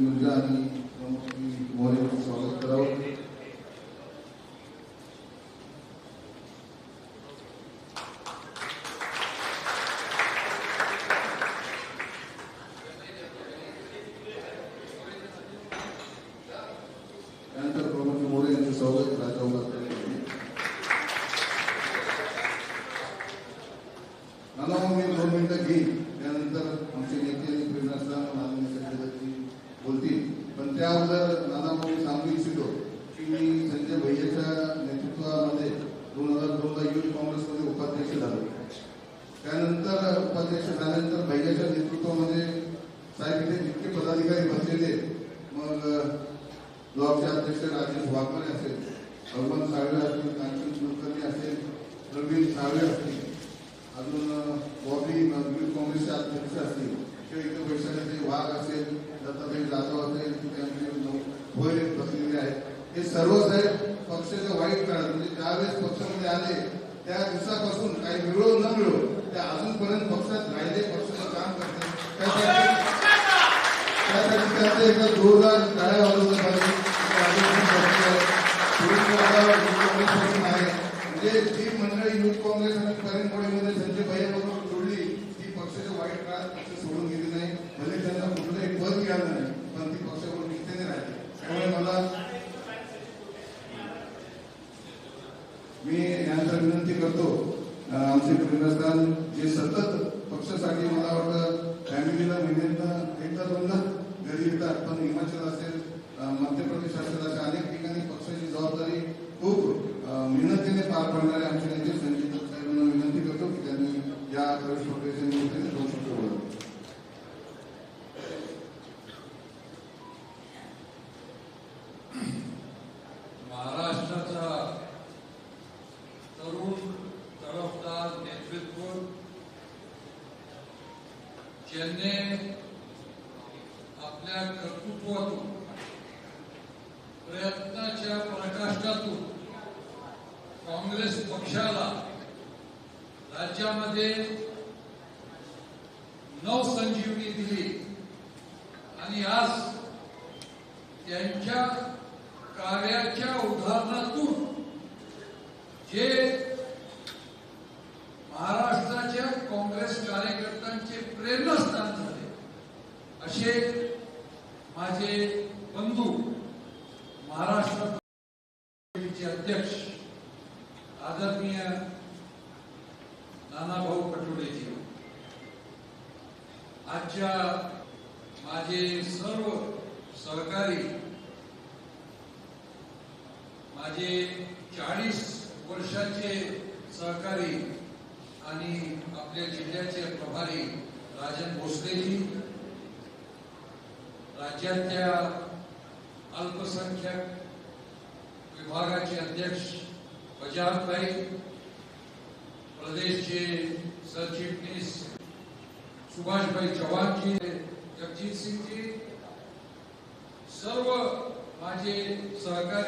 मिर्जा आणि प्रमुख श्री मोरे यांचं स्वागत करावं त्यानंतर प्रमुख श्री मोरे यांचं स्वागत राजा उपाध्याय यांनी नाना मी दोन मिनिटं घेईन त्यानंतर आमचे नेते आणि प्रेरणास्थान माननीय संजयजी बोलतील. पण त्या अगोदर नाना मी सांगू इच्छितो की मी संजय भैयाच्या नेतृत्वामध्ये दोन हजार दोनला युथ काँग्रेसमध्ये उपाध्यक्ष झालो. त्यानंतर उपाध्यक्ष झाल्यानंतर भैयाच्या नेतृत्वामध्ये साहेब इथे जितके पदाधिकारी बसलेले मग ब्लॉकचे अध्यक्ष राजेश वाघमारे असेल भगवान साळवे असतील कांचन कुलकर्णी असेल प्रवीण साळवे असतील अजून बॉबी युथ काँग्रेसचे अध्यक्ष असतील किंवा इथे पक्षाचे वाघ असेल दत्तात्रय जाधव असेल त्यांचे भोयर बसलेले आहेत. हे सर्व साहेब पक्षाचं वाईट काळात म्हणजे ज्यावेळेस पक्षामध्ये आले त्या दिवसापासून काही मिळो न मिळो त्या अजूनपर्यंत पक्षात राहिले पक्षाचं काम करते. त्यासाठी त्यासाठी त्यांचं एकदा जोरदार टाळ्या वाजवलं पाहिजे आहे. म्हणजे जी मंडळी युथ काँग्रेस आणि करेंटवाडीमध्ये करतो. आमचे प्रेरणास्थान जे सतत पक्षासाठी मला वाटतं फॅमिलीला महिन्यात एकदा दोनदा घरी येतात. पण हिमाचल असेल मध्य प्रदेश असेल अशा अनेक ठिकाणी पक्षाची जबाबदारी खूप मेहनतीने पार पाडणारे आमचे ज्यांनी आपल्या कर्तृत्वातून प्रयत्नाच्या प्रकाशातून काँग्रेस पक्षाला राज्यामध्ये नवसंजीवनी दिली. आणि आज त्यांच्या प्रेरणास्थान झाले. असे माझे बंधू महाराष्ट्र चे अध्यक्ष आदरणीय नानाभाऊ पटोलेजी. आजच्या माझे सर्व सहकारी माझे चाळीस वर्षाचे सहकारी आणि आपल्या जिल्ह्याचे प्रभारी राजन भोसलेजी राज्यातल्या अल्पसंख्याक विभागाचे अध्यक्ष प्रदेशचे सरचिटणीस सुभाषभाई चव्हाणजी, जगजीत सिंगजी, सर्व माझे सहकारी